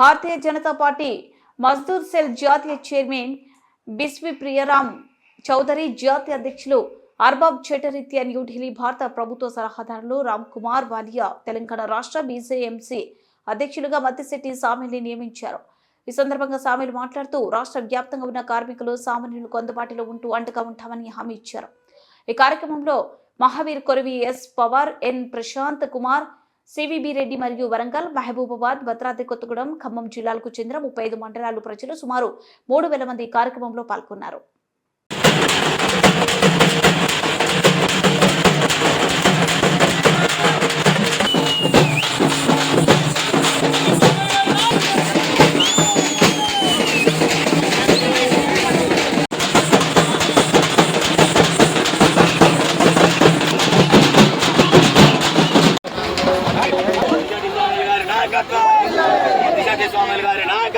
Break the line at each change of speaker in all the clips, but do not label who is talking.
భారతీయ Janata party Mazdoor cell జాతీయ chairman బిస్వి Priyaram Chowdary జాతీయ అధ్యక్షులు అర్బాబ్ చటరీత్యా న్యూఢిల్లీ భారత ప్రభుత్వ సలహాదారులు రామ్ కుమార్ వాలియా తెలంగాణ రాష్ట్ర బీజేఎంసీ అధ్యక్షులుగా మత్తిశెట్టి సామిల్ని నియమించారు. ఈ సందర్భంగా సామిల్ మాట్లాడుతూ రాష్ట్ర వ్యాప్తంగా ఉన్న కార్మికులు సామాన్యులకు అందుబాటులో ఉంటూ అండగా ఉంటామని హామీ ఇచ్చారు. ఈ కార్యక్రమంలో Mahavir Koravi S Pawar N Prashanth Kumar CVB Reddy మరియు వరంగల్ మహబూబాబాద్ భద్రాద్రి కొత్తగూడెం ఖమ్మం జిల్లాలకు చెందిన ముప్పై ఐదు మండలాలు ప్రజలు సుమారు మూడు వేల మంది కార్యక్రమంలో పాల్గొన్నారు.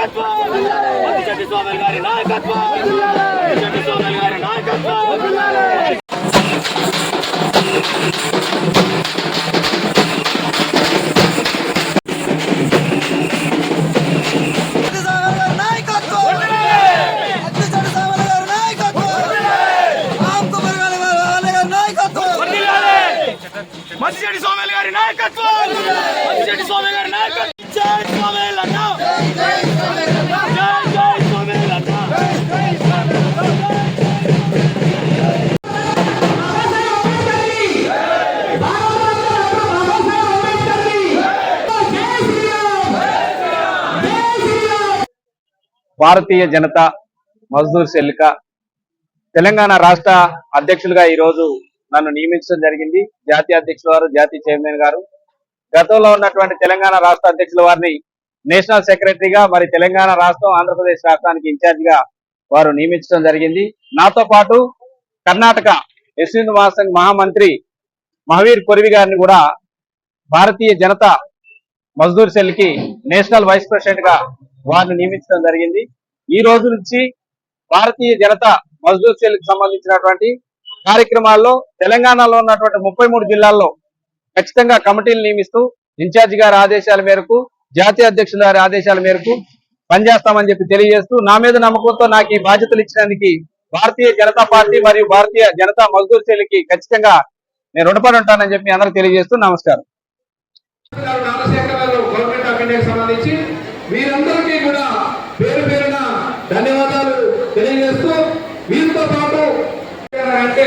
నాయకత్వం! మద్దిశెట్టి స్వామి గారి నాయకత్వం మద్దిశెట్టి స్వామి గారి నాయకత్వం మద్దిశెట్టి స్వామి గారి నాయకత్వం మద్దిశెట్టి స్వామి గారి నాయకత్వం
భారతీయ జనతా మజ్దూర్ సెల్క తెలంగాణ రాష్ట్ర అధ్యక్షులుగా ఈ రోజు నన్ను నియమించడం జరిగింది. జాతీయ అధ్యక్షుల వారు జాతీయ చైర్మన్ గారు. గతంలో ఉన్నటువంటి తెలంగాణ రాష్ట్ర అధ్యక్షుల వారిని నేషనల్ సెక్రటరీగా మరి తెలంగాణ రాష్ట్రం ఆంధ్రప్రదేశ్ రాష్ట్రానికి ఇన్ఛార్జిగా వారు నియమించడం జరిగింది. నాతో పాటు కర్ణాటక యశ్వంత్ మహాసంఘ్ మహామంత్రి మహావీర్ కొరివి గారిని కూడా భారతీయ జనతా మజ్దూర్ సెల్కి నేషనల్ వైస్ ప్రెసిడెంట్గా వారిని నియమించడం జరిగింది. ఈ రోజు నుంచి భారతీయ జనతా మజ్దూర్ సెల్కి సంబంధించినటువంటి కార్యక్రమాల్లో తెలంగాణలో ఉన్నటువంటి ముప్పై మూడు జిల్లాల్లో ఖచ్చితంగా కమిటీలు నియమిస్తూ ఇన్ఛార్జి గారి ఆదేశాల మేరకు జాతీయ అధ్యక్షుల గారి ఆదేశాల మేరకు పనిచేస్తామని చెప్పి తెలియజేస్తూ నా మీద నమ్మకంతో నాకు ఈ బాధ్యతలు ఇచ్చినందుకు భారతీయ జనతా పార్టీ మరియు భారతీయ జనతా మజ్దూర్ శైలికి ఖచ్చితంగా నేను రుణపడి ఉంటానని చెప్పి అందరికి తెలియజేస్తూ నమస్కారం.
సంబంధించి వీరందరికీ కూడా పేరు పేరున ధన్యవాదాలు తెలియజేస్తూ వీరితో పాటు అంటే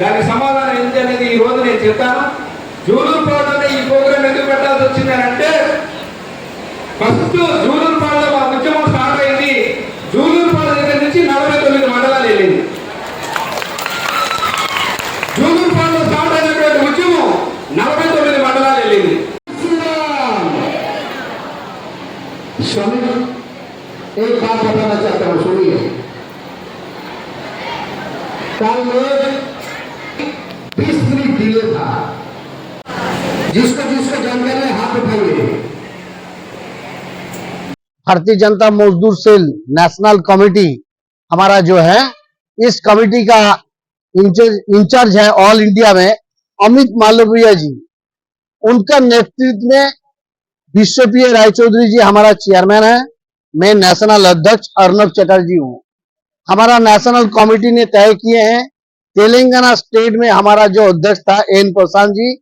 దానికి సమాధానం ఏంటి అనేది ఈ రోజు నేను చెప్తాను. జూలూరు పాటలో ఈ ప్రోగ్రాం ఎందుకు పెట్టాల్సి వచ్చింది అంటే ఫస్ట్ జూలూరు పాటలో మా ఉద్యమం స్టార్ట్ అయింది జూలూరు పాట దగ్గర నుంచి నలభై తొమ్మిది మండలాలు వెళ్ళింది జూలూరు పాటలో స్టార్ట్ అయినటువంటి ఉద్యమం నలభై తొమ్మిది మండలాలు వెళ్ళింది
श्रमिक एक बात बताना चाहता हूं सुनिए कल में बीस मिनट डिले था जिसको जिसको जानकारी है, हाथ उठाइए। भारतीय Janata Mazdoor cell national committee हमारा जो है, इस कमेटी का इंचार्ज है ऑल इंडिया में अमित मालवीय जी। उनका नेतृत्व में विश्वप्रिय रायचौधरी जी हमारा चेयरमैन है। मैं नेशनल अध्यक्ष अर्नब चटर्जी हूँ। हमारा नेशनल कमेटी ने तय किए हैं, तेलंगाना स्टेट में हमारा जो अध्यक्ष था, एन प्रशांत जी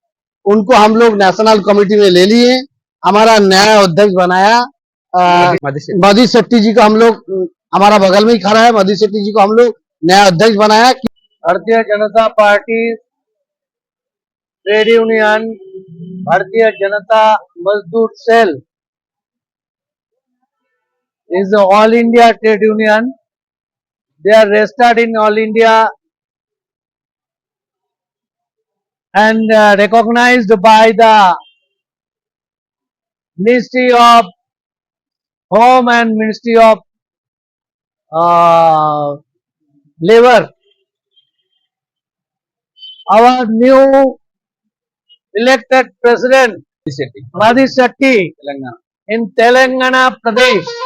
उनको हम लोग नेशनल कमेटी में ले लिए हमारा नया अध्यक्ष बनाया मधु शेट्टी जी को हम लोग हमारा बगल में ही खड़ा है मधु शेट्टी जी को हम लोग नया अध्यक्ष बनाया Bharatiya Janata party trade union Bharatiya Janata Mazdoor cell is the all India trade union. They are registered in all India and uh, recognized by the Ministry of Home and Ministry of uh, Labor. Our new elected president, Madi
Setti,
in Telangana Pradesh.